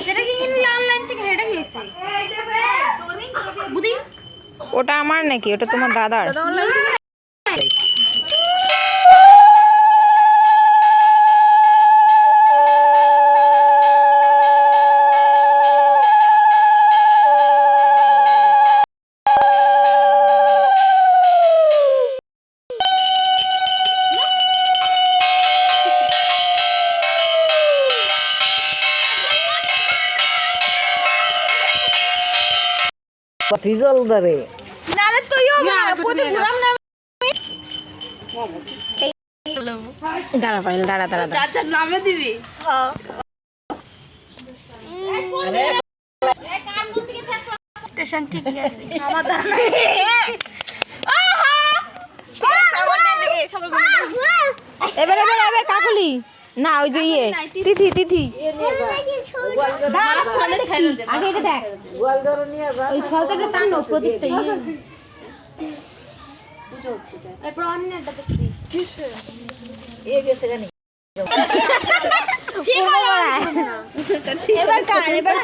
যেটা কিনলি অনলাইন থেকে সেটা কি এসছে বুদ্ধি ওটা আমার নাকি? ওটা তোমার দাদার। ধরে? নালে তুইও প্রতি ঘুরাম না। দাঁড়া পাইল দাঁড়া দাঁড়া দাঁড়া। চাচার নামে দিবি? স্টেশন ঠিক আছে। আমার দাঁড়া এবার এবার এবার কাকুলি। না ওই যে ইয়ে তিথি। তিথি আগে এটা দেখ গোয়াল ধরে নিয়ে যা ওই সলতাটা টানো প্রদীপটা ইয়ে। এরপর অন্যটা দেখবি এ গেছে জানি ঠিক এবার কার এবার